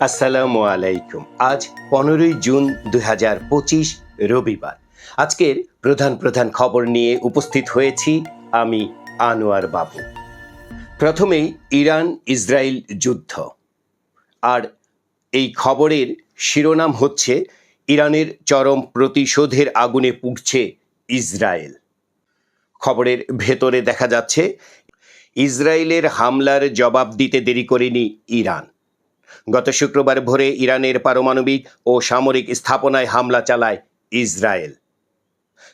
আসসালামু আলাইকুম আজ পনেরোই জুন দুই হাজার পঁচিশ রবিবার। আজকের প্রধান প্রধান খবর নিয়ে উপস্থিত হয়েছি আমি আনোয়ার বাবু। প্রথমেই ইরান ইসরায়েল যুদ্ধ। আর এই খবরের শিরোনাম হচ্ছে, ইরানের চরম প্রতিশোধের আগুনে পুড়ছে ইসরায়েল। খবরের ভেতরে দেখা যাচ্ছে, ইসরায়েলের হামলার জবাব দিতে দেরি করেনি ইরান। গত শুক্রবার ভোরে ইরানের পারমাণবিক ও সামরিক স্থাপনায় হামলা চালায় ইসরায়েল।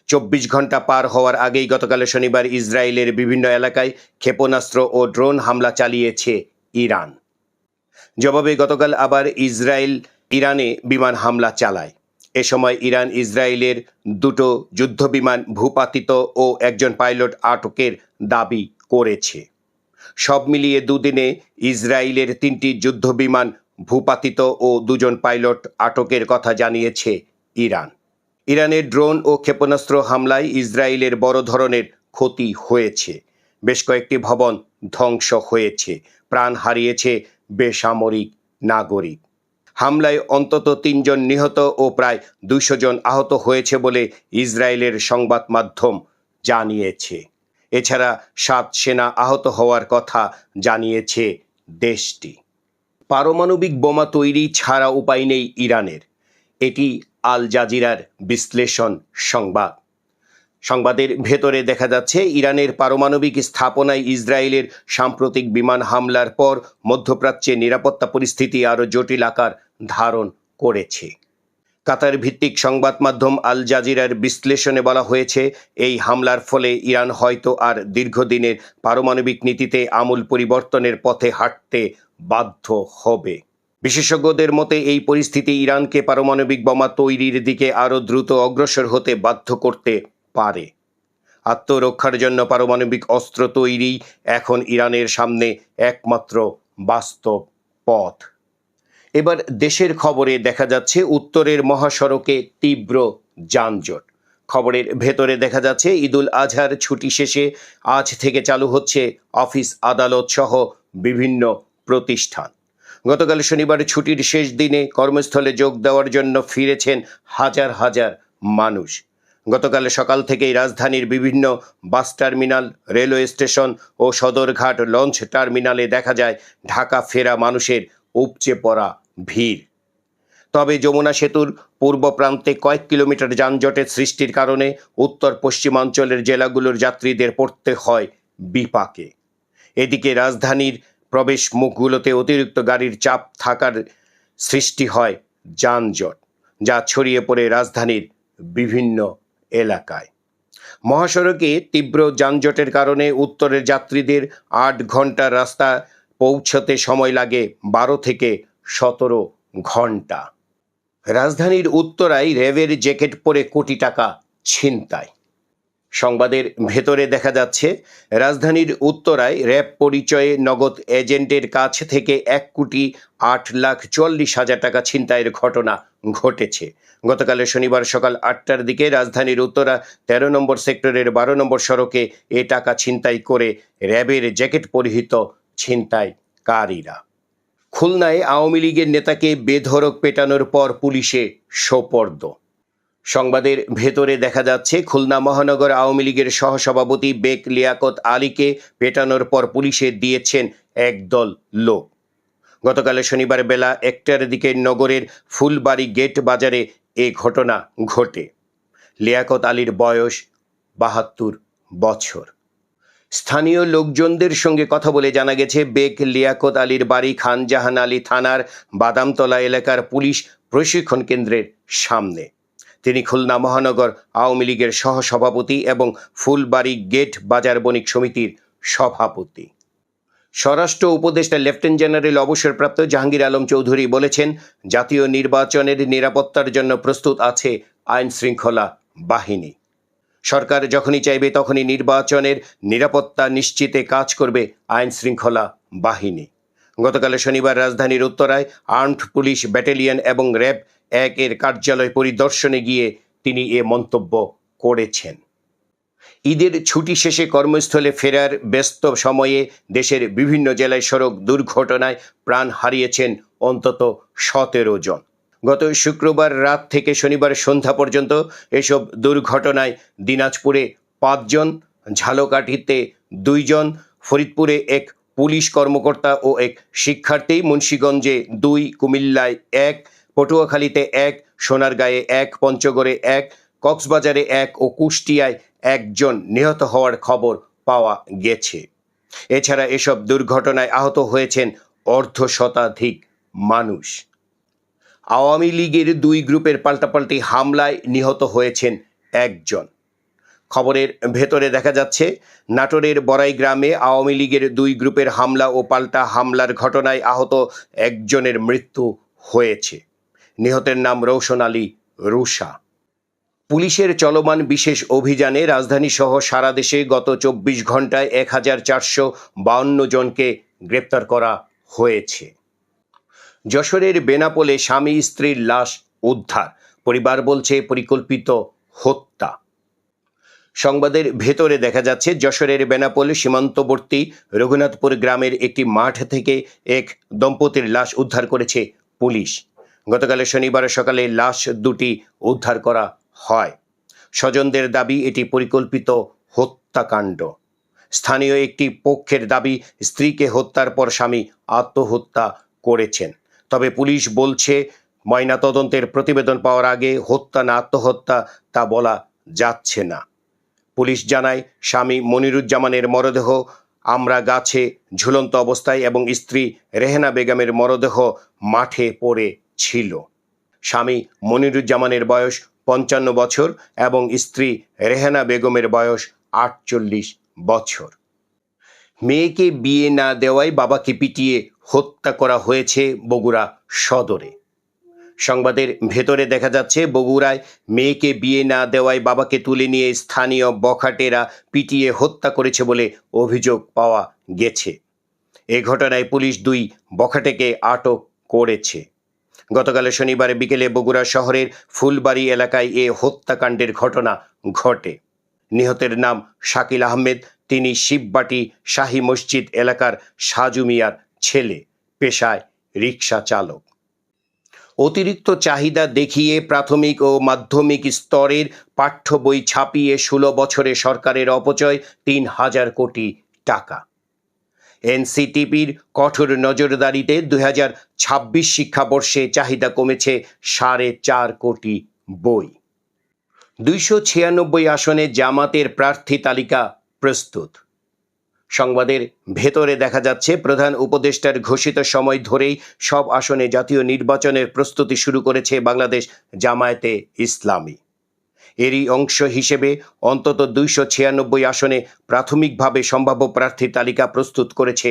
চব্বিশ ঘণ্টা পার হওয়ার আগেই গতকাল শনিবার ইসরায়েলের বিভিন্ন এলাকায় ক্ষেপণাস্ত্র ও ড্রোন হামলা চালিয়েছে ইরান। জবাবে গতকাল আবার ইসরায়েল ইরানে বিমান হামলা চালায়। এ সময় ইরান ইসরায়েলের দুটো যুদ্ধবিমান ভূপাতিত ও একজন পাইলট আটকের দাবি করেছে। সব মিলিয়ে দুদিনে ইসরায়েলের তিনটি যুদ্ধবিমান ভূপাতিত ও দুজন পাইলট আটকের কথা জানিয়েছে ইরান। ইরানের ড্রোন ও ক্ষেপণাস্ত্র হামলায় ইসরায়েলের বড় ধরনের ক্ষতি হয়েছে। বেশ কয়েকটি ভবন ধ্বংস হয়েছে। প্রাণ হারিয়েছে বেসামরিক নাগরিক। হামলায় অন্তত তিনজন নিহত ও প্রায় দুইশো জন আহত হয়েছে বলে ইসরায়েলের সংবাদ মাধ্যম জানিয়েছে। এছাড়া সাত সেনা আহত হওয়ার কথা জানিয়েছে দেশটি। পারমাণবিক বোমা তৈরি ছাড়া উপায় নেই ইরানের। এটি আল জাজিরার বিশ্লেষণ সংবাদ। সংবাদের ভেতরে দেখা যাচ্ছে, ইরানের পারমাণবিক স্থাপনায় ইসরায়েলের সাম্প্রতিক বিমান হামলার পর মধ্যপ্রাচ্যে নিরাপত্তা পরিস্থিতি আরও জটিল আকার ধারণ করেছে। কাতার ভিত্তিক সংবাদ মাধ্যম আল জাজিরার বিশ্লেষণে বলা হয়েছে, এই হামলার ফলে ইরান হয়তো আর দীর্ঘদিনের পারমাণবিক নীতিতে আমূল পরিবর্তনের পথে হাঁটতে বাধ্য হবে। বিশেষজ্ঞদের মতে, এই পরিস্থিতি ইরানকে পারমাণবিক বোমা তৈরির দিকে আরও দ্রুত অগ্রসর হতে বাধ্য করতে পারে। আত্মরক্ষার জন্য পারমাণবিক অস্ত্র তৈরি এখন ইরানের সামনে একমাত্র বাস্তব পথ। এবার দেশের খবরে দেখা যাচ্ছে উত্তরের মহাসড়কে তীব্র যানজট। খবরের ভেতরে দেখা যাচ্ছে ঈদুল আজহার ছুটি শেষে আজ থেকে চালু হচ্ছে অফিস আদালত সহ বিভিন্ন প্রতিষ্ঠান। গতকাল শনিবার ছুটির শেষ দিনে কর্মস্থলে যোগ দেওয়ার জন্য ফিরেছেন হাজার হাজার মানুষ। গতকাল সকাল থেকেই রাজধানীর বিভিন্ন বাস টার্মিনাল, রেলওয়ে স্টেশন ও সদরঘাট লঞ্চ টার্মিনালে দেখা যায় ঢাকা ফেরা মানুষের উপচে পড়া ভিড়। তবে যমুনা সেতুর পূর্ব প্রান্তে কয়েক কিলোমিটার যানজটের সৃষ্টির কারণে উত্তর পশ্চিমাঞ্চলের জেলাগুলোর যাত্রীদের পড়তে হয় বিপাকে। এদিকে রাজধানীর প্রবেশ মুখগুলোতে অতিরিক্ত গাড়ির চাপ থাকার সৃষ্টি হয় যানজট, যা ছড়িয়ে পড়ে রাজধানীর বিভিন্ন এলাকায়। মহাসড়কে তীব্র যানজটের কারণে উত্তরের যাত্রীদের আট ঘণ্টা রাস্তা পৌঁছতে সময় লাগে বারো থেকে সতেরো ঘণ্টা। রাজধানীর উত্তরায় র্যাবের জ্যাকেট পরে কোটি টাকা ছিনতাই। সংবাদের ভেতরে দেখা যাচ্ছে, রাজধানীর উত্তরায় র্যাব পরিচয়ে নগদ এজেন্টের কাছ থেকে এক কোটি আট লাখ চল্লিশ হাজার টাকা ছিনতাইয়ের ঘটনা ঘটেছে। গতকাল শনিবার সকাল আটটার দিকে রাজধানীর উত্তরা তেরো নম্বর সেক্টরের বারো নম্বর সড়কে এ টাকা ছিনতাই করে র্যাবের জ্যাকেট পরিহিত ছিনতাইকারীরা। খুলনায় আওয়ামী লীগের নেতাকে বেধড়ক পেটানোর পর পুলিশে সোপর্দ। সংবাদের ভেতরে দেখা যাচ্ছে, খুলনা মহানগর আওয়ামী লীগের সহসভাপতি বেক লিয়াকত আলীকে পেটানোর পর পুলিশে দিয়েছেন একদল লোক। গতকাল শনিবার বেলা একটার দিকে নগরের ফুলবাড়ি গেট বাজারে এ ঘটনা ঘটে। লিয়াকত আলীর বয়স বাহাত্তর বছর। স্থানীয় লোকজনদের সঙ্গে কথা বলে জানা গেছে বেক লিয়াকত আলীর বাড়ি খানজাহান আলী থানার বাদামতলা এলাকার পুলিশ প্রশিক্ষণ কেন্দ্রের সামনে। তিনি খুলনা মহানগর আওয়ামী লীগের সহসভাপতি এবং ফুলবাড়ি গেট বাজার বণিক সমিতির সভাপতি। স্বরাষ্ট্র উপদেষ্টা লেফটেন্যান্ট জেনারেল অবসরপ্রাপ্ত জাহাঙ্গীর আলম চৌধুরী বলেছেন, জাতীয় নির্বাচনের নিরাপত্তার জন্য প্রস্তুত আছে আইন শৃঙ্খলা বাহিনী। সরকার যখনই চাইবে তখনই নির্বাচনের নিরাপত্তা নিশ্চিতে কাজ করবে আইন শৃঙ্খলা বাহিনী। গতকাল শনিবার রাজধানীর উত্তরায় আর্মড পুলিশ ব্যাটালিয়ন এবং র্যাব এক এর কার্যালয় পরিদর্শনে গিয়ে তিনি এ মন্তব্য করেছেন। ঈদের ছুটি শেষে কর্মস্থলে ফেরার ব্যস্ত সময়ে দেশের বিভিন্ন জেলায় সড়ক দুর্ঘটনায় প্রাণ হারিয়েছেন অন্তত সতেরো জন। গত শুক্রবার রাত থেকে শনিবার সন্ধ্যা পর্যন্ত এসব দুর্ঘটনায় দিনাজপুরে পাঁচজন, ঝালকাঠিতে দুইজন, ফরিদপুরে এক পুলিশ কর্মকর্তা ও এক শিক্ষার্থী, মুন্সীগঞ্জে দুই, কুমিল্লায় এক, পটুয়াখালীতে এক, সোনারগাঁয়ে এক, পঞ্চগড়ে এক, কক্সবাজারে এক ও কুষ্টিয়ায় একজন নিহত হওয়ার খবর পাওয়া গেছে। এছাড়া এসব দুর্ঘটনায় আহত হয়েছেন অর্ধ শতাধিক মানুষ। আওয়ামী লীগের দুই গ্রুপের পাল্টাপাল্টি হামলায় নিহত হয়েছেন একজন। খবরের ভেতরে দেখা যাচ্ছে, নাটোরের বড়াই গ্রামে আওয়ামী লীগের দুই গ্রুপের হামলা ও পাল্টা হামলার ঘটনায় আহত একজনের মৃত্যু হয়েছে। নিহতের নাম রৌশন আলী রুষা পুলিশের চলমান বিশেষ অভিযানে রাজধানী সহ সারা দেশে গত চব্বিশ ঘন্টায় এক হাজার চারশো বাউন্ন জনকে গ্রেপ্তার করা হয়েছে। যশোরের বেনাপোলে স্বামী স্ত্রীর লাশ উদ্ধার। পরিবার বলছে পরিকল্পিত হত্যা। সংবাদের ভেতরে দেখা যাচ্ছে, যশোরের বেনাপোল সীমান্তবর্তী রঘুনাথপুর গ্রামের একটি মাঠ থেকে এক দম্পতির লাশ উদ্ধার করেছে পুলিশ। গতকাল শনিবার সকালে লাশ দুটি উদ্ধার করা হয়। স্বজনদের দাবি, এটি পরিকল্পিত হত্যাকাণ্ড। স্থানীয় একটি পক্ষের দাবি, স্ত্রীকে হত্যার পর স্বামী আত্মহত্যা করেছেন। তবে পুলিশ বলছে, ময়নাতদন্তের প্রতিবেদন পাওয়ার আগে হত্যা না, আত্মহত্যা তা বলা যাচ্ছে না। পুলিশ জানায়, স্বামী মনিরুজ্জামানের মরদেহ আমরা গাছে ঝুলন্ত অবস্থায় এবং স্ত্রী রেহেনা বেগমের মরদেহ মাঠে পড়ে ছিল। স্বামী মনিরুজ্জামানের বয়স পঞ্চান্ন বছর এবং স্ত্রী রেহেনা বেগমের বয়স আটচল্লিশ বছর। মেয়েকে বিয়ে না দেওয়ায় বাবাকে পিটিয়ে হত্যা করা হয়েছে বগুড়া সদরে। সংবাদের ভেতরে দেখা যাচ্ছে, বগুড়ায় মেয়েকে বিয়ে না দেওয়ায় বাবাকে তুলে নিয়ে স্থানীয় বখাটেরা পিটিয়ে হত্যা করেছে বলে অভিযোগ পাওয়া গেছে। এ ঘটনায় পুলিশ দুই বখাটেকে আটক করেছে। গতকাল শনিবার বিকেলে বগুড়া শহরের ফুলবাড়ি এলাকায় এ হত্যাকাণ্ডের ঘটনা ঘটে। নিহতের নাম শাকিল আহমেদ, তিনি শিববাটি শাহী মসজিদ এলাকার সাজু মিয়ার ছেলে, পেশায় রিক্সা চালক। অতিরিক্ত চাহিদা দেখিয়ে প্রাথমিক ও মাধ্যমিক স্তরের পাঠ্য বই ছাপিয়ে ষোলো বছরে সরকারের অপচয় তিন হাজার কোটি টাকা। এনসিটিপির কঠোর নজরদারিতে দুই হাজার ছাব্বিশ শিক্ষাবর্ষে চাহিদা কমেছে সাড়ে চার কোটি বই। দুইশো ছিয়ানব্বই আসনে জামাতের প্রার্থী তালিকা প্রস্তুত। সংবাদের ভেতরে দেখা যাচ্ছে, প্রধান উপদেষ্টার ঘোষিত সময় ধরেই সব আসনে জাতীয় নির্বাচনের প্রস্তুতি শুরু করেছে বাংলাদেশ জামায়াতে ইসলামী। এরই অংশ হিসেবে অন্তত দুইশো ছিয়ানব্বই আসনে প্রাথমিকভাবে সম্ভাব্য প্রার্থী তালিকা প্রস্তুত করেছে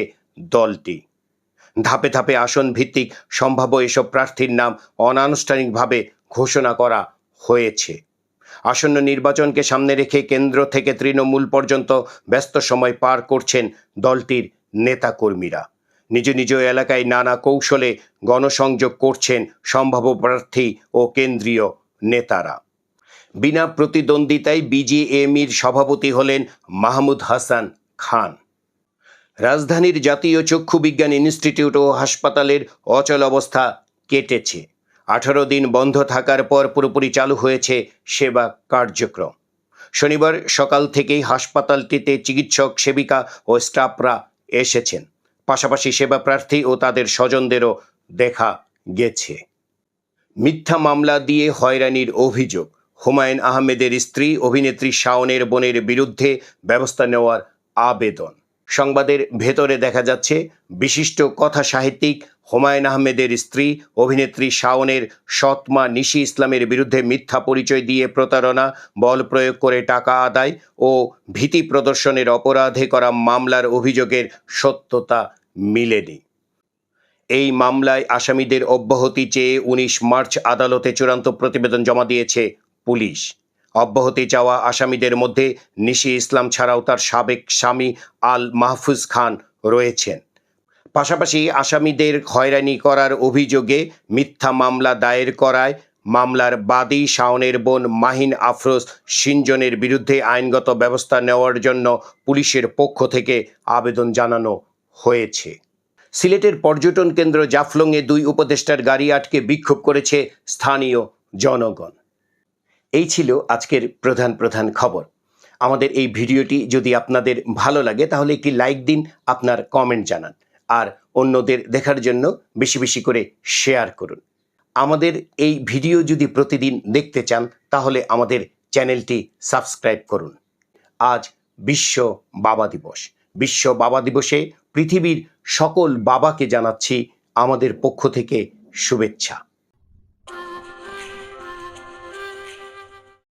দলটি। ধাপে ধাপে আসন ভিত্তিক সম্ভাব্য এসব প্রার্থীর নাম অনানুষ্ঠানিকভাবে ঘোষণা করা হয়েছে। আসন্ন নির্বাচনকে সামনে রেখে কেন্দ্র থেকে তৃণমূল পর্যন্ত ব্যস্ত সময় পার করছেন দলটির নেতাকর্মীরা। নিজ নিজ এলাকায় নানা কৌশলে গণসংযোগ করছেন সম্ভাব্য প্রার্থী ও কেন্দ্রীয় নেতারা। বিনা প্রতিদ্বন্দ্বিতায় বিজিএমির সভাপতি হলেন মাহমুদ হাসান খান। রাজধানীর জাতীয় চক্ষু বিজ্ঞান ইনস্টিটিউট ও হাসপাতালের অচল অবস্থা কেটেছে। আঠারো দিন বন্ধ থাকার পর পুরোপুরি চালু হয়েছে সেবা কার্যক্রম। শনিবার সকাল থেকেই হাসপাতালটিতে চিকিৎসক, সেবিকা ও স্টাফরা এসেছেন। পাশাপাশি সেবা প্রার্থী ও তাদের স্বজনদেরও দেখা গেছে। মিথ্যা মামলা দিয়ে হয়রানির অভিযোগ। হুমায়ুন আহমেদের স্ত্রী অভিনেত্রী শাওনের বোনের বিরুদ্ধে ব্যবস্থা নেওয়ার আবেদন। সংবাদের ভেতরে দেখা যাচ্ছে বিশিষ্ট কথা সাহিত্যিক হুমায়ুন আহমেদের স্ত্রী, অভিনেত্রী শাওনের সৎমা নিশি ইসলামের বিরুদ্ধে মিথ্যা পরিচয় দিয়ে প্রতারণা, বল প্রয়োগ করে টাকা আদায় ও ভীতি প্রদর্শনের অপরাধে করা মামলার অভিযোগের সত্যতা মিলেনি। এই মামলায় আসামিদের অব্যাহতি চেয়ে উনিশ মার্চ আদালতে চূড়ান্ত প্রতিবেদন জমা দিয়েছে পুলিশ। অব্যাহতি চাওয়া আসামিদের মধ্যে নিশি ইসলাম ছাড়াও তার সাবেক স্বামী আল মাহফুজ খান রয়েছেন। পাশাপাশি আসামিদের হয়রানি করার অভিযোগে মিথ্যা মামলা দায়ের করায় মামলার বাদী শাওনের বোন মাহিন আফরোজ সিনজনের বিরুদ্ধে আইনগত ব্যবস্থা নেওয়ার জন্য পুলিশের পক্ষ থেকে আবেদন জানানো হয়েছে। সিলেটের পর্যটন কেন্দ্র জাফলংয়ে দুই উপদেষ্টার গাড়ি আটকে বিক্ষোভ করেছে স্থানীয় জনগণ। এই ছিল আজকের প্রধান প্রধান খবর। আমাদের এই ভিডিওটি যদি আপনাদের ভালো লাগে, তাহলে একটি লাইক দিন, আপনার কমেন্ট জানান। আর অন্যদের দেখার জন্য বেশি বেশি করে শেয়ার করুন। আমাদের এই ভিডিও যদি প্রতিদিন দেখতে চান, তাহলে আমাদের চ্যানেলটি সাবস্ক্রাইব করুন। আজ বিশ্ব বাবা দিবস। বিশ্ব বাবা দিবসে পৃথিবীর সকল বাবাকে জানাচ্ছি আমাদের পক্ষ থেকে শুভেচ্ছা।